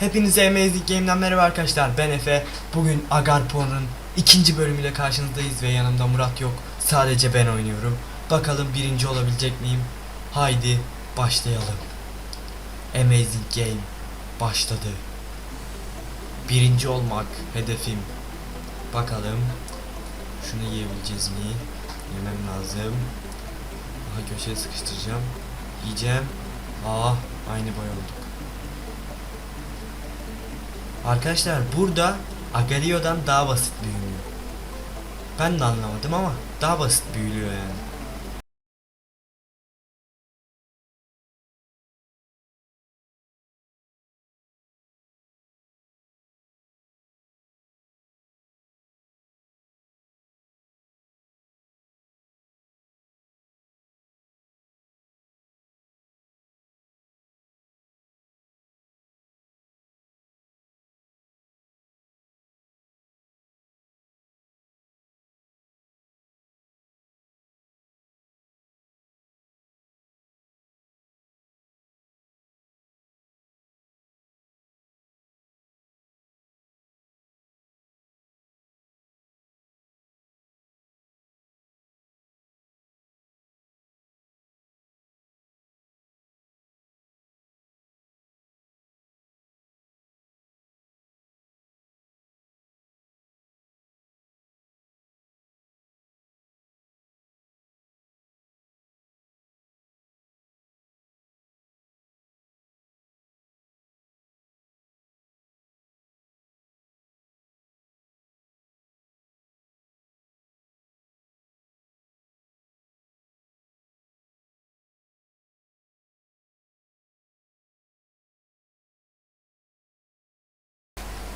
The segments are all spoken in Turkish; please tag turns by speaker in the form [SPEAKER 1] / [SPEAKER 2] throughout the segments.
[SPEAKER 1] Hepinize Amazing Game'den merhaba arkadaşlar. Ben Efe. Bugün Agarpor'un ikinci bölümüyle karşınızdayız ve yanımda Murat yok. Sadece ben oynuyorum. Bakalım birinci olabilecek miyim? Haydi başlayalım. Amazing Game başladı. Birinci olmak hedefim. Bakalım. Şunu yiyebileceğiz mi? Yemem lazım. Aha köşeye sıkıştıracağım. Yiyeceğim. Aa aynı boy olduk. Arkadaşlar burada Agalio'dan daha basit büyümüyor. Ben de anlamadım ama daha basit büyülüyor yani.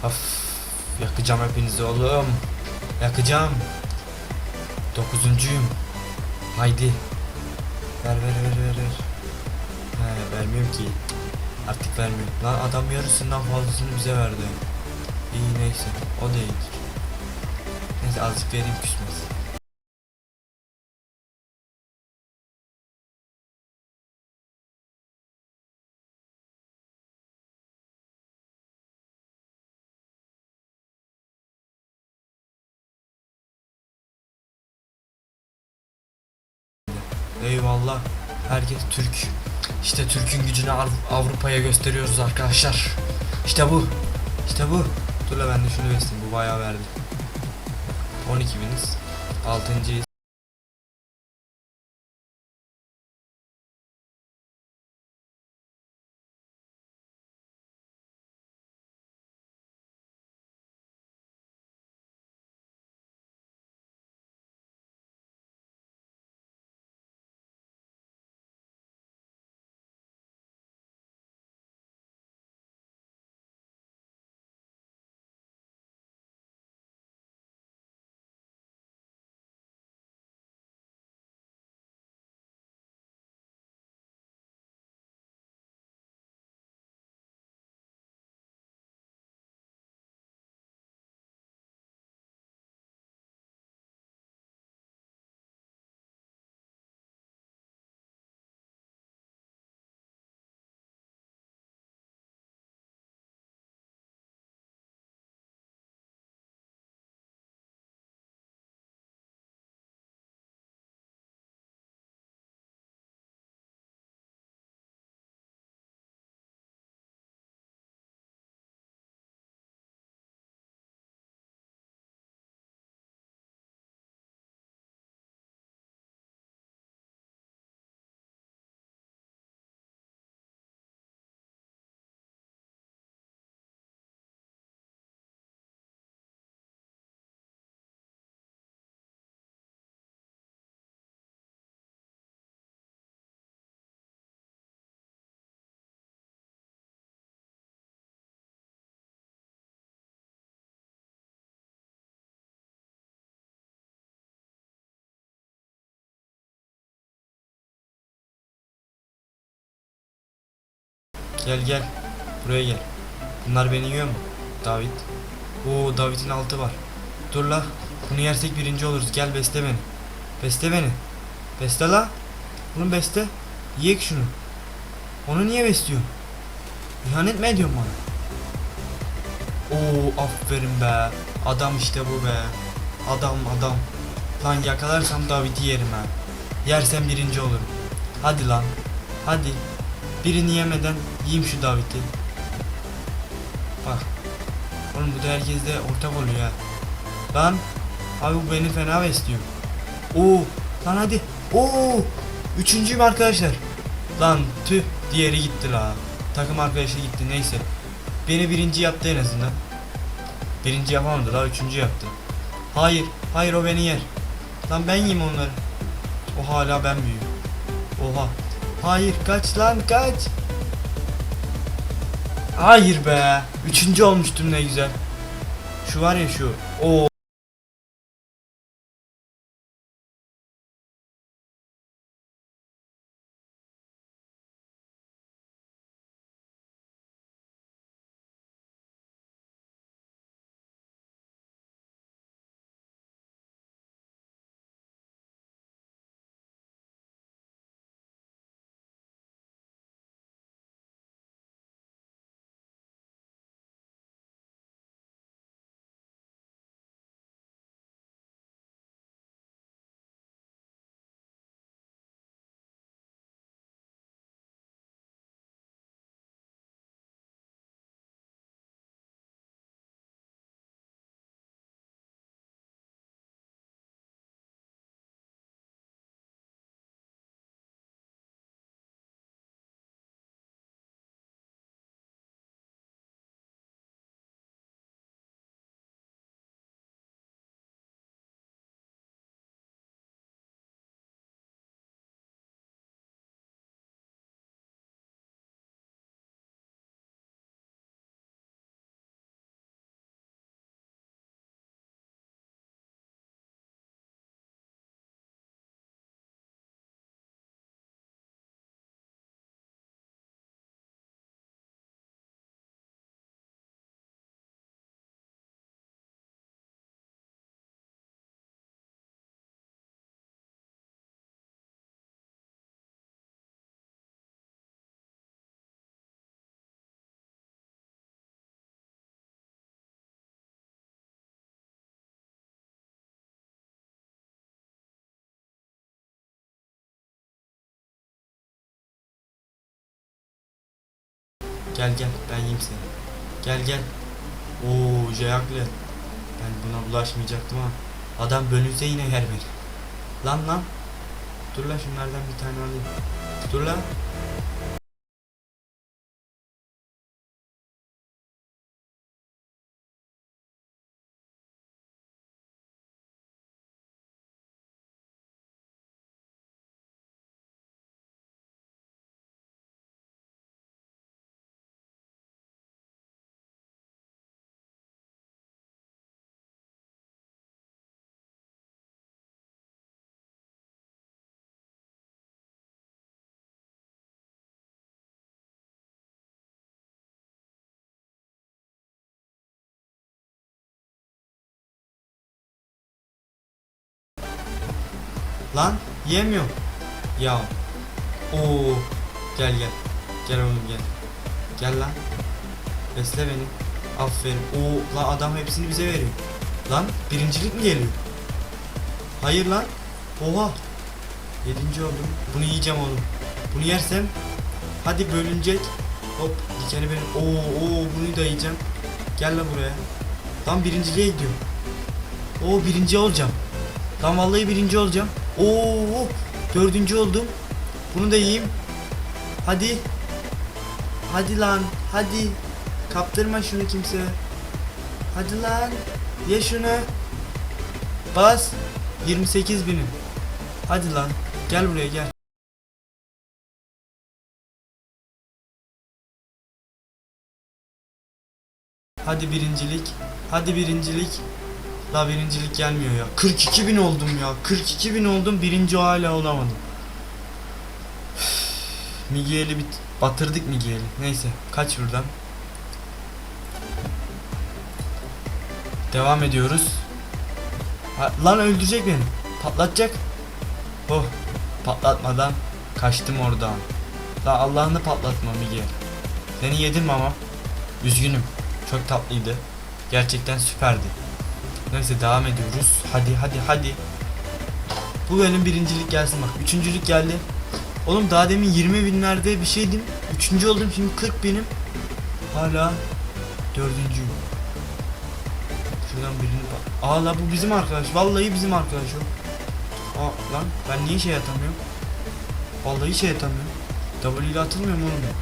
[SPEAKER 1] Of yakacağım hepinizi oğlum. Yakacağım. Dokuzuncuyum. Haydi. Ver ver ver ver ver. He vermiyorum ki. Artık vermiyorum. Lan adam yarısından fazlasını bize verdi. İyi neyse. O iyidir. Neyse azıcık vereyim küsmez. Eyvallah. Herkes Türk. İşte Türk'ün gücünü Av- Avrupa'ya gösteriyoruz arkadaşlar. İşte bu. İşte bu. Dur la ben de şunu besleyeyim. Bu bayağı verdi. 12 biniz. 6. Gel gel. Buraya gel. Bunlar beni yiyor mu? David. Oo David'in altı var. Dur la. Bunu yersek birinci oluruz. Gel besle beni. Besle beni. Besle la. Oğlum besle. Yiyek şunu. Onu niye besliyorsun? İhanet mi ediyorsun bana? Oo aferin be. Adam işte bu be. Adam adam. Lan yakalarsam David'i yerim ha. Yersem birinci olurum. Hadi lan. Hadi. Birini yemeden yiyeyim şu David'i. Bak. Oğlum bu da herkeste ortak oluyor ha. Lan. Abi bu beni fena besliyor. Oo. Lan hadi. Oo. Üçüncüyüm arkadaşlar. Lan tüh. Diğeri gitti la. Takım arkadaşı gitti neyse. Beni birinci yaptı en azından. Birinci yapamadı la üçüncü yaptı. Hayır. Hayır o beni yer. Lan ben yiyeyim onları. O hala ben büyüğüm. Oha. Hayır kaç lan kaç. Hayır be. Üçüncü olmuştum ne güzel. Şu var ya şu. O. Gel gel ben yiyeyim seni. Gel gel. Oo Jayaklı. Ben buna bulaşmayacaktım ama adam bölünse yine yer beni. Lan lan. Dur lan şunlardan bir tane alayım. Dur lan. Lan yemiyor. Ya. Oo. Gel gel. Gel oğlum gel. Gel lan. Besle beni. Aferin. Oo lan adam hepsini bize veriyor. Lan birincilik mi geliyor? Hayır lan. Oha. Yedinci oldum. Bunu yiyeceğim oğlum. Bunu yersem hadi bölünecek. Hop dikeni benim. Oo oo bunu da yiyeceğim. Gel lan buraya. Lan birinciliğe gidiyorum. Oo birinci olacağım. Lan vallahi birinci olacağım. Oo dördüncü oldum. Bunu da yiyeyim. Hadi. Hadi lan. Hadi. Kaptırma şunu kimse. Hadi lan. Ye şunu. Bas. 28 binim. Hadi lan. Gel buraya gel. Hadi birincilik. Hadi birincilik. La birincilik gelmiyor ya. 42 bin oldum ya. 42 bin oldum. Birinci hala olamadım. Miguel'i bit batırdık Miguel'i. Neyse kaç buradan. Devam ediyoruz. Ha, lan öldürecek beni. Patlatacak. Oh patlatmadan kaçtım oradan. La Allah'ını patlatma Miguel. Seni yedim ama. Üzgünüm. Çok tatlıydı. Gerçekten süperdi. Neyse devam ediyoruz. Hadi hadi hadi. Bu bölüm birincilik gelsin bak. Üçüncülük geldi. Oğlum daha demin 20 binlerde bir şeydim. Üçüncü oldum şimdi 40 binim. Hala dördüncüyüm. Şuradan birini bak. Aa la bu bizim arkadaş. Vallahi bizim arkadaş o. Aa lan ben niye şey atamıyorum? Vallahi şey atamıyorum. W ile atılmıyor mu oğlum?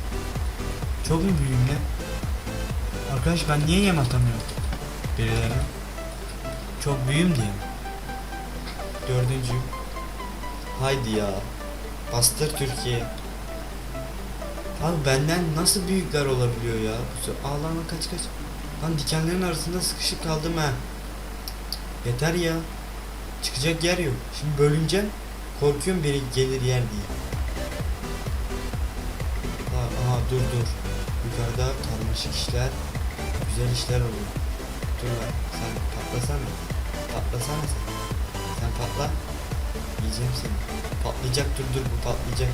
[SPEAKER 1] Çok mu büyüğüm ne? Arkadaş ben niye yem atamıyorum? Birilerine. Çok büyüğüm diye mi? Dördüncüyüm. Haydi ya. Bastır Türkiye. Abi benden nasıl büyükler olabiliyor ya? Lan kaç kaç. Lan dikenlerin arasında sıkışıp kaldım ha. Yeter ya. Çıkacak yer yok. Şimdi bölüneceğim. Korkuyorum biri gelir yer diye. Aa, aha dur dur. Yukarıda karmaşık işler, güzel işler oluyor. Dur lan sen patlasana. Patlasana sen. Sen patla. Yiyeceğim seni. Patlayacak dur dur bu patlayacak.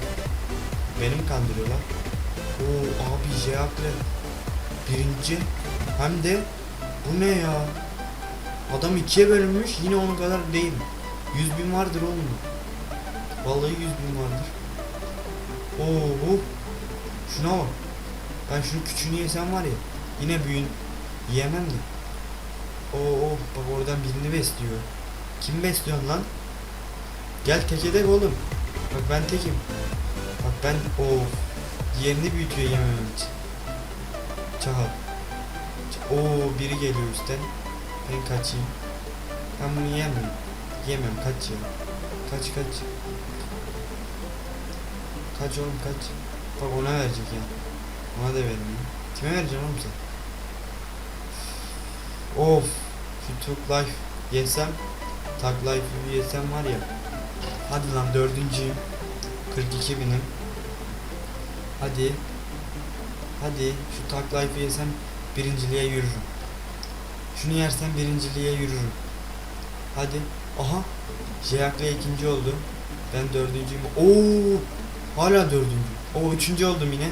[SPEAKER 1] Beni mi kandırıyorlar? Oo abi Jeakle. Birinci. Hem de bu ne ya? Adam ikiye bölünmüş yine onun kadar değil. 100 bin vardır oğlum. Vallahi 100 bin vardır. Oo bu. Şuna bak. Ben şunu küçüğünü yesem var ya. Yine büyüğün yiyemem de. Oo bak oradan birini besliyor. Kim besliyor lan? Gel tek oğlum. Bak ben tekim. Bak ben o yerini büyütüyor yememem için. Çakal. Oo biri geliyor üstten. Ben kaçayım. Ben bunu yiyemem. Yemem kaç ya. Kaç kaç. Kaç oğlum kaç. Bak ona verecek ya. Ona da vermiyor. Kime vereceksin oğlum sen? Of. Şu Life yesem. Talk Life'ı yesem var ya. Hadi lan dördüncüyüm. 42 binim. Hadi. Hadi şu Talk Life'ı yesem birinciliğe yürürüm. Şunu yersem birinciliğe yürürüm. Hadi. Aha. Jayak'la ikinci oldu. Ben dördüncüyüm. Oo. Hala dördüncü. O üçüncü oldum yine.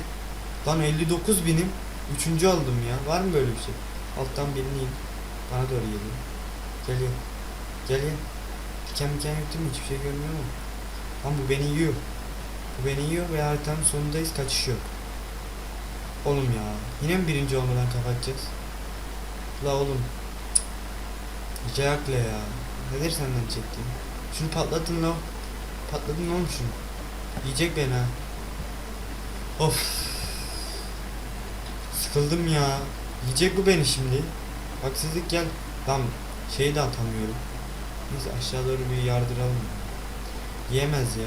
[SPEAKER 1] Lan 59 binim. Üçüncü oldum ya. Var mı böyle bir şey? Alttan birini. Bana doğru geliyor. Geliyor. Geliyor. Diken diken yok değil? Hiçbir şey görmüyor mu? Lan bu beni yiyor. Bu beni yiyor ve haritanın sonundayız. Kaçış yok. Oğlum ya. Yine mi birinci olmadan kapatacağız? La oğlum. Cayakla ya. Nedir senden çektiğim? Şunu patlatın la. Patladın oğlum şunu. Yiyecek beni ha. Of. Sıkıldım ya. Yiyecek bu beni şimdi. Haksızlık gel. Lan şeyi de atamıyorum. Neyse aşağı doğru bir yardıralım. Yiyemez ya.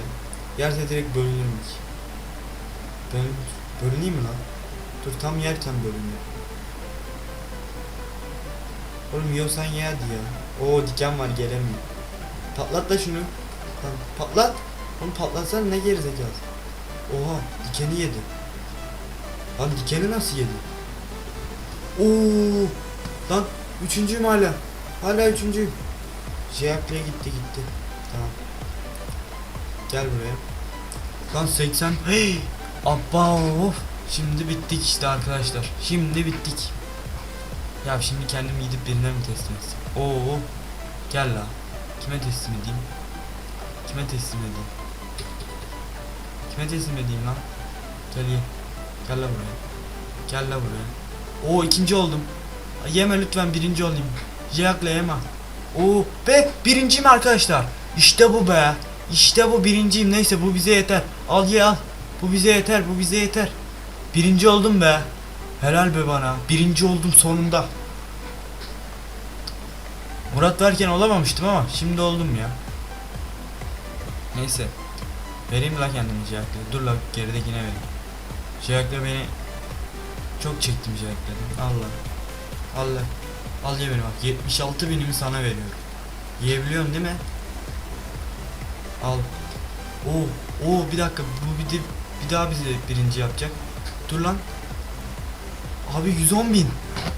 [SPEAKER 1] Yerse direkt bölünürüm ki. Bölün, bölüneyim mi lan? Dur tam yerken bölünüyor. Oğlum yiyorsan ye hadi ya. Oo diken var gelemiyor. Patlat da şunu. Tamam, patlat. Oğlum patlatsana ne gerizekalı. Oha dikeni yedi. Lan dikeni nasıl yedi? Oo lan üçüncüyüm hala. Hala üçüncüyüm. Jayaklı'ya gitti gitti. Tamam. Gel buraya. Lan 80. Hey! Abba of. Şimdi bittik işte arkadaşlar. Şimdi bittik. Ya şimdi kendim gidip birine mi teslim etsem? Oo. Gel la. Kime teslim edeyim? Kime teslim edeyim? Kime teslim edeyim lan? Gel ye. Gel la buraya. Gel la buraya. Oo ikinci oldum. Yeme lütfen birinci olayım. Jayak'la yeme. Oo be birinciyim arkadaşlar. İşte bu be. İşte bu birinciyim. Neyse bu bize yeter. Al ye al. Bu bize yeter. Bu bize yeter. Birinci oldum be. Helal be bana. Birinci oldum sonunda. Murat varken olamamıştım ama şimdi oldum ya. Neyse. Vereyim la kendimi Jayak'la. Dur la geridekine vereyim. Jayak'la beni çok çektim Jayak'la. Allah. Allah. Al ye beni bak. 76 binimi sana veriyorum. Yiyebiliyorsun değil mi? Al. Oo, oo bir dakika. Bu bir de bir daha bizi birinci yapacak. Dur lan. Abi 110 bin.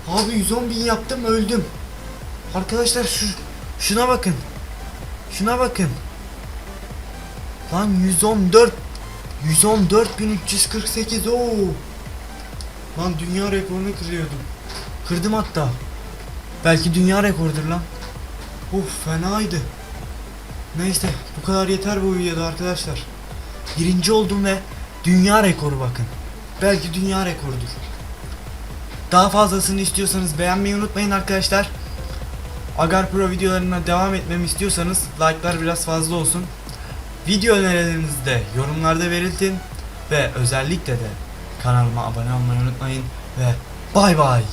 [SPEAKER 1] Abi 110 bin yaptım öldüm. Arkadaşlar şu şuna bakın. Şuna bakın. Lan 114 114.348 oo. Lan dünya rekorunu kırıyordum. Kırdım hatta. Belki dünya rekorudur lan. Uf fenaydı. Neyse bu kadar yeter bu videoda arkadaşlar. Birinci oldum ve dünya rekoru bakın. Belki dünya rekorudur. Daha fazlasını istiyorsanız beğenmeyi unutmayın arkadaşlar. Agar Pro videolarına devam etmemi istiyorsanız like'lar biraz fazla olsun. Video önerilerinizi de yorumlarda belirtin ve özellikle de kanalıma abone olmayı unutmayın ve bay bay.